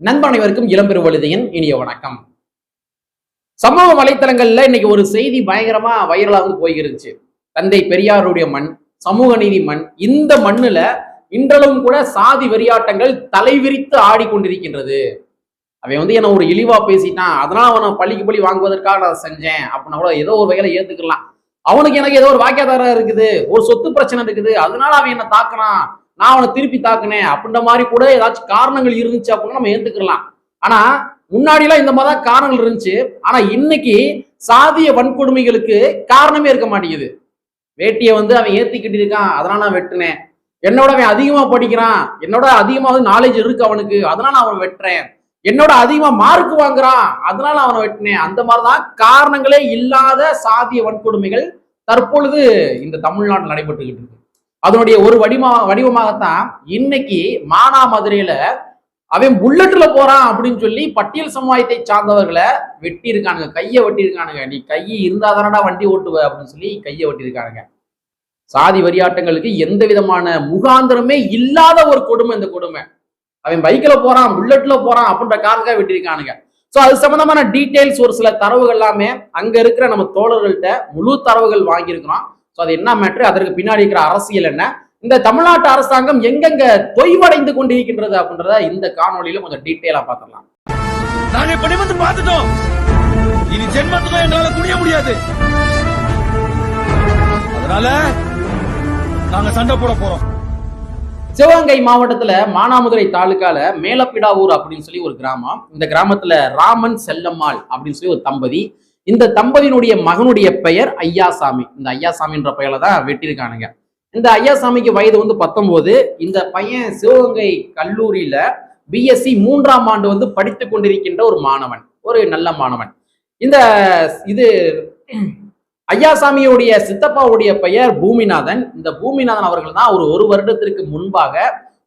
நண்பன் அனைவருக்கும் இளம்பெருவழுதியின் இனிய வணக்கம். சமூக வலைத்தளங்கள்ல இன்னைக்கு ஒரு செய்தி பயங்கரமா வைரலாக போயிருந்துச்சு. தந்தை பெரியாருடைய மண் சமூக நீதி மண் இந்த மண்ணுல இன்றளவும் கூட சாதி வெறியாட்டங்கள் தலைவிரித்து ஆடிக்கொண்டிருக்கின்றது. அவன் வந்து என்ன ஒரு இழிவா பேசிட்டான். அதனால அவனை பள்ளிக்கு பள்ளி வாங்குவதற்காக நான் செஞ்சேன். அப்படின்னா கூட ஏதோ ஒரு வகையில ஏத்துக்கலாம். அவனுக்கு எனக்கு ஏதோ ஒரு வாக்கியாதாரம் இருக்குது. ஒரு சொத்து பிரச்சனை இருக்குது. அதனால அவன் என்ன தாக்கினான் நான் அவனை திருப்பி தாக்குனேன் அப்படின்ற மாதிரி கூட ஏதாச்சும் காரணங்கள் இருந்துச்சு அப்படின்னு நம்ம ஏத்துக்கலாம் ஆனா முன்னாடிலாம் இந்த மாதிரி தான் காரணங்கள் இருந்துச்சு. ஆனா இன்னைக்கு சாதிய வன்கொடுமைகளுக்கு காரணமே இருக்க மாட்டேங்குது. வேட்டியை வந்து அவன் ஏத்திக்கிட்டு இருக்கான் அதனால நான் வெட்டினேன். என்னோட அவன் அதிகமா படிக்கிறான் என்னோட அதிகமா வந்து நாலேஜ் இருக்கு அவனுக்கு அதனால நான் அவனை வெட்டுறேன். என்னோட அதிகமா மார்க் வாங்குறான் அதனால அவனை வெட்டினேன். அந்த மாதிரிதான் காரணங்களே இல்லாத சாதிய வன்கொடுமைகள் தற்பொழுது இந்த தமிழ்நாட்டில் நடைபெற்றுக்கிட்டு இருக்கு. அதனுடைய ஒரு வடிமா வடிவமாகத்தான் இன்னைக்கு மானாமதுரையில அவன் புல்லட்ல போறான் அப்படின்னு சொல்லி பட்டியல் சமுதாயத்தை சார்ந்தவர்களை வெட்டி இருக்கானுங்க கையை வெட்டி இருக்கானுங்க நீ கை இருந்தா தானடா வண்டி ஓட்டுவ அப்படின்னு சொல்லி கையை வெட்டி இருக்கானுங்க சாதி வரியாட்டங்களுக்கு எந்த விதமான முகாந்திரமே இல்லாத ஒரு கொடுமை இந்த கொடுமை. அவன் பைக்ல போறான் புல்லட்ல போறான் அப்படின்ற காரணக்காக வெட்டியிருக்கானுங்க. ஸோ அது சம்பந்தமான டீட்டெயில்ஸ் ஒரு சில தரவுகள் எல்லாமே அங்க இருக்கிற நம்ம தோழர்கள்ட்ட முழு தரவுகள் வாங்கியிருக்கிறோம். ஸோ அது என்ன மேட்ரு அதற்கு பின்னாடி இருக்கிற அரசியல் என்ன? இந்த தமிழ்நாட்டு அரசாங்கம் எங்கெங்க தொய்வடைந்து கொண்டிருக்கின்றது அப்படின்றத இந்த காணொளியில கொஞ்சம் டீட்டெயிலா பார்த்துடலாம். நாங்க பார்த்துட்டோம். இனி ஜென்மத்துக்கும் எங்களால குனிய முடியாது. அதனால நாங்க சண்டை போட போறோம். சிவகங்கை மாவட்டத்துல மானாமதுரை தாலுக்கால மேலப்பிடாவூர் அப்படின்னு சொல்லி ஒரு கிராமம். இந்த கிராமத்துல ராமன் செல்லம்மாள் அப்படின்னு சொல்லி ஒரு தம்பதி. இந்த தம்பதியினுடைய மகனுடைய பெயர் ஐயாசாமி. இந்த ஐயாசாமின்ற பெயரை தான் வெட்டியிருக்கானுங்க. இந்த ஐயாசாமிக்கு வயது வந்து பத்தொன்பது. இந்த பையன் சிவகங்கை கல்லூரியில பிஎஸ்சி மூன்றாம் ஆண்டு வந்து படித்து கொண்டிருக்கின்ற ஒரு மாணவன். ஒரு நல்ல மாணவன். இந்த இது ஐயாசாமியுடைய சித்தப்பாவுடைய பெயர் பூமிநாதன். இந்த பூமிநாதன் அவர்கள் தான் ஒரு ஒரு வருடத்திற்கு முன்பாக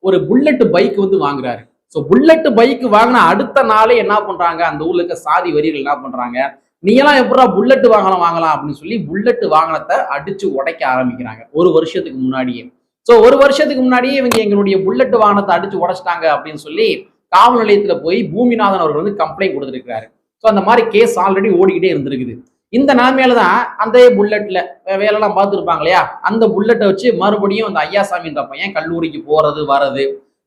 ஒரு புல்லட் பைக் வந்து வாங்குறாரு. ஸோ புல்லட் பைக் வாங்கின அடுத்த நாளே என்ன பண்றாங்க? அந்த ஊர்ல இருக்க சாதி வரிகள் என்ன பண்றாங்க? நீங்களாம் எப்படா புல்லட் வாங்கலாம் வாங்கலாம் அப்படின்னு சொல்லி புல்லட் வாகனத்தை அடிச்சு உடைக்க ஆரம்பிக்கிறாங்க. ஒரு வருஷத்துக்கு முன்னாடியே. ஸோ ஒரு வருஷத்துக்கு முன்னாடியே இவங்க எங்களுடைய புல்லட் வாகனத்தை அடிச்சு உடைச்சிட்டாங்க அப்படின்னு சொல்லி காவல் நிலையத்துல போய் பூமிநாதன் அவர்கள் வந்து கம்ப்ளைண்ட் கொடுத்துருக்காரு ஸோ அந்த மாதிரி கேஸ் ஆல்ரெடி ஓடிக்கிட்டே இருந்திருக்குது. இந்த நிலைமையில தான் அந்த புல்லட்ல வேலைலாம் பார்த்துருப்பாங்க இல்லையா? அந்த புல்லட்டை வச்சு மறுபடியும் அந்த ஐயாசாமின்ற பையன் கல்லூரிக்கு போறது வர்றது.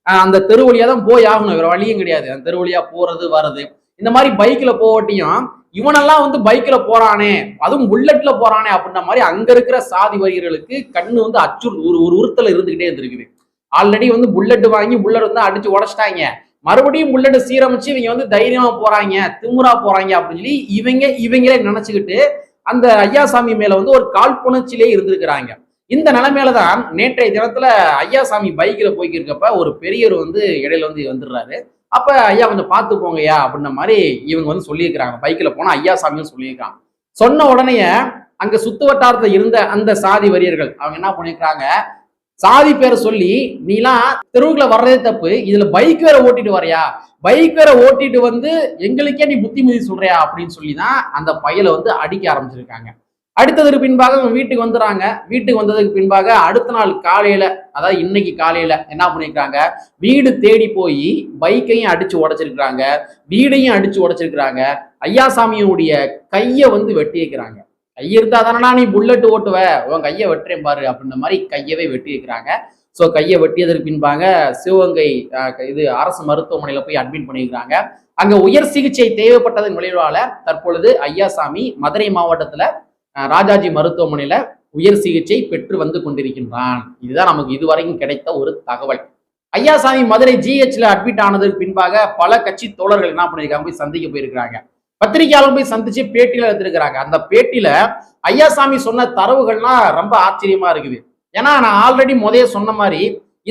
அந்த தெரு வழியா தான் போய் ஆகணும். வேற வழியும் கிடையாது. அந்த தெரு வழியா போறது வர்றது. இந்த மாதிரி பைக்ல போகட்டியும் இவனெல்லாம் வந்து பைக்ல போறானே அதுவும் புல்லட்ல போறானே அப்படின்ற மாதிரி அங்க இருக்கிற சாதி வரிகளுக்கு கண்ணு வந்து அச்சு ஒரு ஒரு உறுத்தல் இருந்துகிட்டே இருந்திருக்குது. ஆல்ரெடி வந்து புல்லட் வாங்கி புல்லட் வந்து அடிச்சு உடச்சிட்டாங்க. மறுபடியும் புல்லட் சீரமைச்சு இவங்க வந்து தைரியமா போறாங்க திமுறா போறாங்க அப்படின்னு சொல்லி இவங்க இவங்களே நினைச்சுக்கிட்டு அந்த ஐயாசாமி மேல வந்து ஒரு காழ்ப்புணர்ச்சியிலே இருந்திருக்கிறாங்க. இந்த நிலைமையில தான் நேற்றைய தினத்துல ஐயாசாமி பைக்ல போய்க்கிருக்கப்ப ஒரு பெரியவர் வந்து இடையில வந்து வந்துடுறாரு. அப்ப ஐயா கொஞ்சம் பார்த்து போங்கய்யா அப்படின்ன மாதிரி இவங்க வந்து சொல்லியிருக்கிறாங்க. போனால் போனா ஐயாசாமியும் சொல்லியிருக்காங்க. சொன்ன உடனே அங்க சுத்து வட்டாரத்தில் இருந்த அந்த சாதி வரியர்கள் அவங்க என்ன பண்ணியிருக்கிறாங்க? சாதி பேரை சொல்லி நீலாம் தெருவுக்குள்ள வர்றதே தப்பு. இதுல பைக் வேற ஓட்டிட்டு வரையா பைக் வேற ஓட்டிட்டு வந்து எங்களுக்கே நீ புத்திமதி சொல்றியா? அப்படின்னு சொல்லி தான் அந்த பையலை வந்து அடிக்க ஆரம்பிச்சிருக்காங்க. அடுத்ததுக்கு பின்பாக அவங்க வீட்டுக்கு வந்துடுறாங்க. வீட்டுக்கு வந்ததுக்கு பின்பாக அடுத்த நாள் காலையில அதாவது இன்னைக்கு காலையில என்ன பண்ணியிருக்காங்க வீடு தேடி போய் பைக்கையும் அடிச்சு உடைச்சிருக்கிறாங்க. வீடையும் அடிச்சு உடைச்சிருக்கிறாங்க. ஐயாசாமியுடைய கையை வந்து வெட்டி வைக்கிறாங்க. கை இருந்தா தானடா நீ புல்லட் ஓட்டுவ? உன் கையை வெட்டுறேன் பாரு அப்படின்ற மாதிரி கையவே வெட்டி வைக்கிறாங்க. ஸோ கையை வெட்டியதற்கு பின்பாக சிவகங்கை இது அரசு மருத்துவமனையில் போய் அட்மிட் பண்ணியிருக்கிறாங்க. அங்கே உயர் சிகிச்சை தேவைப்பட்டதன் விளைவால தற்பொழுது ஐயாசாமி மதுரை மாவட்டத்தில் ராஜாஜி மருத்துவமனையில உயர் சிகிச்சை பெற்று வந்து கொண்டிருக்கின்றான். இதுதான் நமக்கு இதுவரைக்கும் கிடைத்த ஒரு தகவல். ஐயாசாமி மதுரை ஜிஹெச்ல அட்மிட் ஆனதுக்கு பின்பாக பல கட்சி தோழர்கள் என்ன பண்ணியிருக்காங்க போய் சந்திக்க போயிருக்கிறாங்க. பத்திரிகையாளர் போய் சந்திச்சு பேட்டியில எடுத்திருக்கிறாங்க. அந்த பேட்டியில ஐயாசாமி சொன்ன தரவுகள்லாம் ரொம்ப ஆச்சரியமா இருக்குது. ஏன்னா நான் ஆல்ரெடி முதைய சொன்ன மாதிரி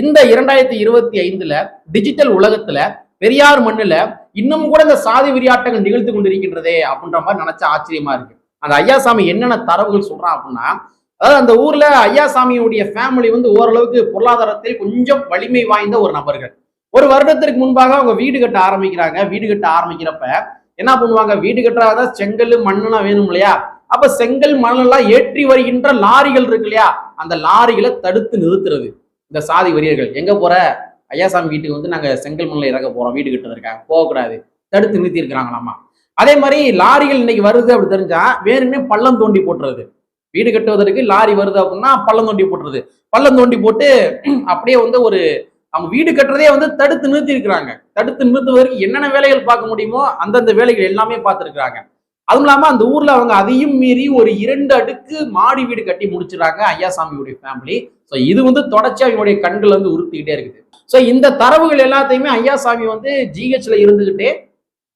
இந்த இரண்டாயிரத்தி இருபத்தி ஐந்துல டிஜிட்டல் உலகத்துல பெரியார் மண்ணுல இன்னமும் கூட இந்த சாதி விரியாட்டங்கள் நிகழ்த்து கொண்டிருக்கின்றதே அப்படின்ற மாதிரி நினைச்ச ஆச்சரியமா இருக்கு. அந்த ஐயாசாமி என்னென்ன தரவுகள் சொல்றான் அப்படின்னா அதாவது அந்த ஊர்ல ஐயாசாமியுடைய ஃபேமிலி வந்து ஓரளவுக்கு பொருளாதாரத்தில் கொஞ்சம் வலிமை வாய்ந்த ஒரு நபர்கள். ஒரு வருடத்திற்கு முன்பாக அவங்க வீடு கட்ட ஆரம்பிக்கிறாங்க. வீடு கட்ட ஆரம்பிக்கிறப்ப என்ன பண்ணுவாங்க? வீடு கட்டுறாத செங்கல் மண்ணெல்லாம் வேணும் இல்லையா? அப்ப செங்கல் மணலெல்லாம் ஏற்றி வருகின்ற லாரிகள் இருக்கு இல்லையா? அந்த லாரிகளை தடுத்து நிறுத்துறது. இந்த சாதி வரியர்கள் எங்க போற? ஐயாசாமி வீட்டுக்கு வந்து நாங்க செங்கல் மண்ணில் இறக்க போறோம். வீடு கட்டுறதுக்காக. போகக்கூடாது. தடுத்து நிறுத்தி இருக்கிறாங்களாமா அதே மாதிரி லாரிகள் இன்னைக்கு வருது அப்படி தெரிஞ்சா வேணுமே பள்ளம் தோண்டி போட்டுறது? வீடு கட்டுவதற்கு லாரி வருது அப்படின்னா பள்ளம் தோண்டி போட்டுறது. பள்ளம் தோண்டி போட்டு அப்படியே வந்து ஒரு அவங்க வீடு கட்டுறதே வந்து தடுத்து நிறுத்தி இருக்கிறாங்க. தடுத்து நிறுத்துவதற்கு என்னென்ன வேலைகள் பார்க்க முடியுமோ அந்தந்த வேலைகள் எல்லாமே பார்த்துருக்குறாங்க. அதுவும் இல்லாமல் அந்த ஊரில் அவங்க அதையும் மீறி ஒரு இரண்டு அடுக்கு மாடி வீடு கட்டி முடிச்சிடுறாங்க ஐயாசாமியுடைய ஃபேமிலி ஸோ இது வந்து தொடர்ச்சி அவங்களுடைய கண்கள் வந்து உறுத்திக்கிட்டே இருக்குது. ஸோ இந்த தரவுகள் எல்லாத்தையுமே ஐயாசாமி வந்து ஜிஹெச்ல இருந்துகிட்டே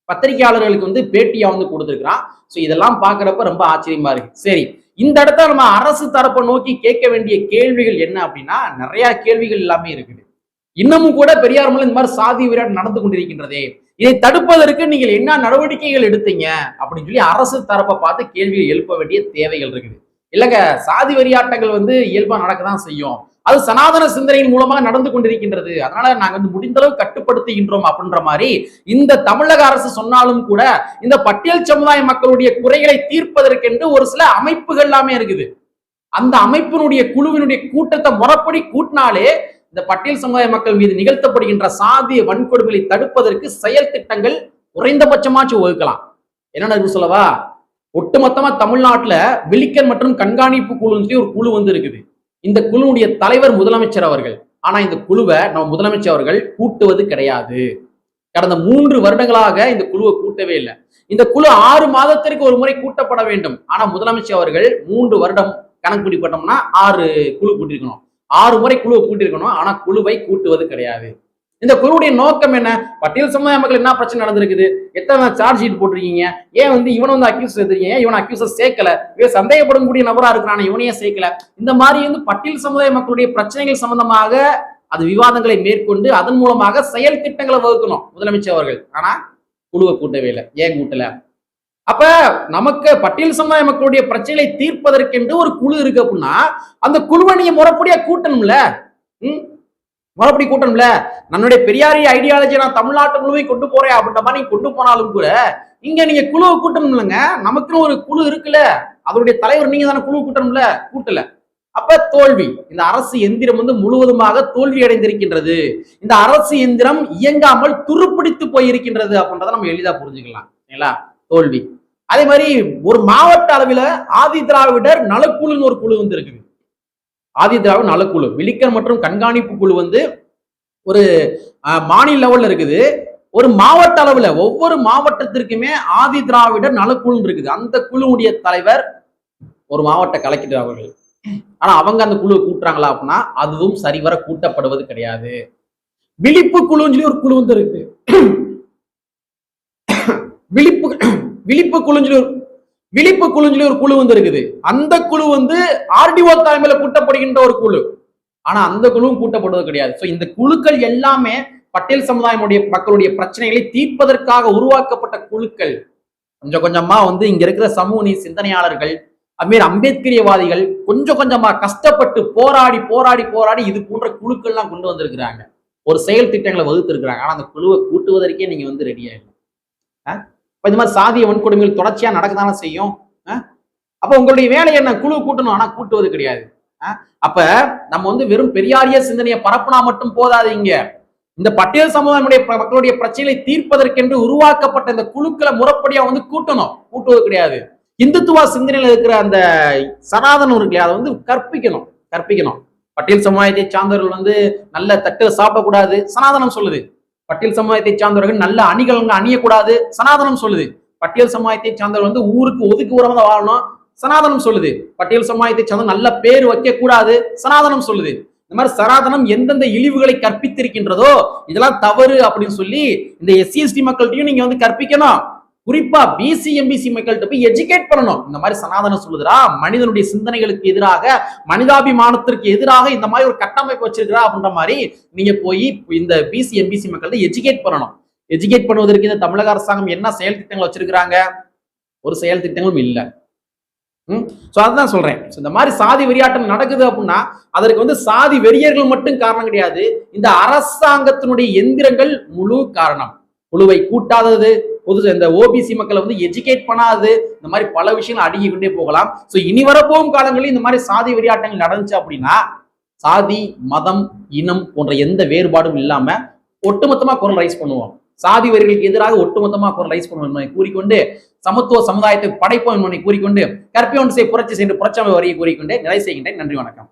பத்திரிகையாளர்களுக்கு வந்து பேட்டியா வந்து கொடுத்துருக்கிறான். ஸோ இதெல்லாம் பார்க்குறப்ப ரொம்ப ஆச்சரியமா இருக்கு. சரி இந்த இடத்துல நம்ம அரசு தரப்பை நோக்கி கேட்க வேண்டிய கேள்விகள் என்ன அப்படின்னா நிறைய கேள்விகள் எல்லாமே இருக்குது. இன்னமும் கூட பெரியார் இந்த மாதிரி சாதி விளையாட்டு நடந்து கொண்டிருக்கின்றதே. இதை தடுப்பதற்கு நீங்கள் என்ன நடவடிக்கைகள் எடுத்தீங்க? அப்படின்னு சொல்லி அரசு தரப்பை பார்த்து கேள்விகள் எழுப்ப வேண்டிய தேவைகள் இருக்குது. இல்லைங்க சாதி வெறியாட்டங்கள் வந்து இயல்பாக நடக்க தான் செய்யும். அது சனாதன சிந்தனையின் மூலமாக நடந்து கொண்டிருக்கின்றது. அதனால நாங்க வந்து முடிந்த அளவு கட்டுப்படுத்துகின்றோம் அப்படின்ற மாதிரி இந்த தமிழக அரசு சொன்னாலும் கூட இந்த பட்டியல் சமுதாய மக்களுடைய குறைகளை தீர்ப்பதற்கென்று ஒரு சில அமைப்புகள் எல்லாமே இருக்குது. அந்த அமைப்பினுடைய குழுவினுடைய கூட்டத்தை முறப்படி கூட்டினாலே இந்த பட்டியல் சமுதாய மக்கள் மீது நிகழ்த்தப்படுகின்ற சாதிய வன்கொடுமைகளை தடுப்பதற்கு செயல் திட்டங்கள் குறைந்தபட்சமாச்சும் ஒதுக்கலாம். என்னென்ன இருக்கு சொல்லவா? ஒட்டுமொத்தமா தமிழ்நாட்டுல விழிக்கன் மற்றும் கண்காணிப்பு குழுன்னு சொல்லி ஒரு குழு வந்து இருக்குது. இந்த குழுவுடைய தலைவர் முதலமைச்சர் அவர்கள். ஆனா இந்த குழுவை நம்ம முதலமைச்சர் அவர்கள் கூட்டுவது கிடையாது. கடந்த மூன்று வருடங்களாக இந்த குழுவை கூட்டவே இல்லை. இந்த குழு ஆறு மாதத்திற்கு ஒரு முறை கூட்டப்பட வேண்டும். ஆனா முதலமைச்சர் அவர்கள் மூன்று வருடம் கணக்கு பிடிப்பட்டோம்னா ஆறு குழு கூட்டியிருக்கணும். ஆறு முறை குழுவை கூட்டியிருக்கணும். ஆனா குழுவை கூட்டுவது கிடையாது. இந்த குழுவுடைய நோக்கம் என்ன? பட்டியல் சமுதாய மக்கள் என்ன பிரச்சனை நடந்திருக்குது? எத்தனை சார்ஜ் ஷீட் போட்டிருக்கீங்க? ஏன் வந்து இவனை வந்து அக்யூஸ் எடுத்திருக்கீங்க இவன் அக்யூஸ சேர்க்கல? இவன் சந்தேகப்படக்கூடிய நபரா இருக்கிறான இவனையே சேர்க்கல. இந்த மாதிரி வந்து பட்டியல் சமுதாய மக்களுடைய பிரச்சனைகள் சம்பந்தமாக அது விவாதங்களை மேற்கொண்டு அதன் மூலமாக செயல் திட்டங்களை வகுக்கணும் முதலமைச்சர் அவர்கள். ஆனா குழுவை கூட்டவே இல்லை. ஏன் கூட்டல? அப்ப நமக்கு பட்டியல் சமுதாய மக்களுடைய பிரச்சனைகளை தீர்ப்பதற்கென்று ஒரு குழு இருக்கு அப்படின்னா அந்த குழுவை நீங்க முறைப்படியா கூட்டணும்ல? மறுபடி கூட்டம்ல கூட்டணும்ல நம்மளுடைய பெரியாரிய ஐடியாலஜி நான் தமிழ்நாட்டு முழுவதும் கொண்டு போறேன் அப்படின்ற மாதிரி நீங்க கொண்டு போனாலும் கூட இங்க நீங்க குழுவை கூட்டணும் இல்லைங்க. நமக்குன்னு ஒரு குழு இருக்குல்ல. அதனுடைய தலைவர் நீங்க தானே குழு கூட்டணும்ல கூட்டல. அப்ப தோல்வி. இந்த அரசு எந்திரம் வந்து முழுவதுமாக தோல்வி அடைந்திருக்கின்றது. இந்த அரசு எந்திரம் இயங்காமல் துருப்பிடித்து போயிருக்கின்றது அப்படின்றத நம்ம எளிதா புரிஞ்சுக்கலாம். சரிங்களா? தோல்வி. அதே மாதிரி ஒரு மாவட்ட அளவில் ஆதி திராவிடர் நலக்குழுன்னு ஒரு குழு வந்து இருக்குது ஆதி திராவிட நலக்குழு விழிக்கர் மற்றும் கண்காணிப்பு குழு வந்து ஒரு மாநில லெவல்ல இருக்குது. ஒரு மாவட்ட அளவுல ஒவ்வொரு மாவட்டத்திற்குமே ஆதி திராவிடர் நலக்குழு இருக்குது. அந்த குழுவுடைய தலைவர் ஒரு மாவட்ட கலெக்டர் அவர்கள். ஆனா அவங்க அந்த குழுவை கூட்டுறாங்களா அப்படின்னா அதுவும் சரிவர கூட்டப்படுவது கிடையாது. விழிப்பு குழுன்னு சொல்லி ஒரு குழு வந்து இருக்கு. விழிப்பு விழிப்பு குழுன்னு சொல்லி ஒரு விழிப்பு குழுன்னு சொல்லி ஒரு குழு வந்து இருக்குது. அந்த குழு வந்து ஆர்டிஓ தலைமையில கூட்டப்படுகின்ற ஒரு குழு. ஆனா அந்த குழுவும் கூட்டப்படுவது கிடையாது. ஸோ இந்த குழுக்கள் எல்லாமே பட்டேல் சமுதாயமுடைய மக்களுடைய பிரச்சனைகளை தீர்ப்பதற்காக உருவாக்கப்பட்ட குழுக்கள். கொஞ்சம் கொஞ்சமா வந்து இங்க இருக்கிற சமூக நீ சிந்தனையாளர்கள் அதுமாரி அம்பேத்கரியவாதிகள் கொஞ்சம் கொஞ்சமா கஷ்டப்பட்டு போராடி போராடி போராடி இது போன்ற குழுக்கள்லாம் கொண்டு வந்திருக்கிறாங்க. ஒரு செயல் திட்டங்களை வகுத்திருக்கிறாங்க. ஆனா அந்த குழுவை கூட்டுவதற்கே நீங்க வந்து ரெடியா இல்லை இப்ப இந்த மாதிரி சாதிய வன்கொடுமைகள் தொடர்ச்சியா நடக்கதானே செய்யும்? ஆ? அப்ப உங்களுடைய வேலை என்ன? குழு கூட்டணும். ஆனா கூட்டுவது கிடையாது. அப்ப நம்ம வந்து வெறும் பெரியாரிய சிந்தனையை பரப்புனா மட்டும் போதாது இங்க. இந்த பட்டியல் சமுதாயமுடைய மக்களுடைய பிரச்சனைகளை தீர்ப்பதற்கென்று உருவாக்கப்பட்ட இந்த குழுக்களை முறைப்படியா வந்து கூட்டணும். கூட்டுவது கிடையாது. இந்துத்துவ சிந்தனையில இருக்கிற அந்த சனாதனம் இருக்கு இல்லையா, அதை வந்து கற்பிக்கணும். கற்பிக்கணும். பட்டியல் சமுதாயத்தை சார்ந்தவர்கள் வந்து நல்ல தட்டில் சாப்பிடக்கூடாது. சனாதனம் சொல்லுது. பட்டியல் சமுதாயத்தை சார்ந்தவர்கள் நல்ல அணிகள் அங்க அணியக்கூடாது. சனாதனம் சொல்லுது. பட்டியல் சமுதாயத்தை சார்ந்தவர்கள் வந்து ஊருக்கு ஒதுக்கு உரமாக தான் வாழணும். சனாதனம் சொல்லுது. பட்டியல் சமுதாயத்தை சார்ந்த நல்ல பேர் வைக்கக்கூடாது. சனாதனம் சொல்லுது. இந்த மாதிரி சனாதனம் எந்தெந்த இழிவுகளை கற்பித்திருக்கின்றதோ இதெல்லாம் தவறு அப்படின்னு சொல்லி இந்த எஸ்சி எஸ்டி மக்கள்கிட்டயும் நீங்க வந்து கற்பிக்கணும். குறிப்பா பிசி எம்பிசி மக்கள்கிட்ட போய் எஜுகேட் பண்ணணும். இந்த மாதிரி சனாதனம் சொல்லுதுரா மனிதனுடைய சிந்தனைகளுக்கு எதிராக மனிதாபிமானத்திற்கு எதிராக இந்த மாதிரி ஒரு கட்டமைப்பு வச்சிருக்கிறா அப்படின்ற மாதிரி நீங்க போய் இந்த பிசி எம்பிசி மக்கள்கிட்ட எஜுகேட் பண்ணணும். எஜுகேட் பண்ணுவதற்கு இந்த தமிழக அரசாங்கம் என்ன செயல் திட்டங்கள் வச்சிருக்கிறாங்க? ஒரு செயல் திட்டங்களும் இல்லை. ம்? ஸோ அதுதான் சொல்றேன். இந்த மாதிரி சாதி வெறியாட்டம் நடக்குது அப்படின்னா அதற்கு வந்து சாதி வெறியர்கள் மட்டும் காரணம் கிடையாது. இந்த அரசாங்கத்தினுடைய எந்திரங்கள் முழு காரணம். குழுவை கூட்டாதது பொது இந்த ஓபிசி மக்களை வந்து எஜுகேட் பண்ணாது இந்த மாதிரி பல விஷயங்கள் அடுக்கி கொண்டே போகலாம். ஸோ இனி வரப்போகும் காலங்களில் இந்த மாதிரி சாதி விளையாட்டங்கள் நடந்துச்சு அப்படின்னா சாதி மதம் இனம் போன்ற எந்த வேறுபாடும் இல்லாம ஒட்டுமொத்தமா குரல் ரைஸ் பண்ணுவோம். சாதி வரிகளுக்கு எதிராக ஒட்டுமொத்தமா குரல் ரைஸ் பண்ணுவோம் என்பதை கூறிக்கொண்டு சமத்துவ சமுதாயத்தை படைப்போம் என்பதை கூறிக்கொண்டு கற்பியோன் செய் புரட்சி சென்று புரட்சி வரியை கூறிக்கொண்டு நிலை செய்கின்றேன். நன்றி வணக்கம்.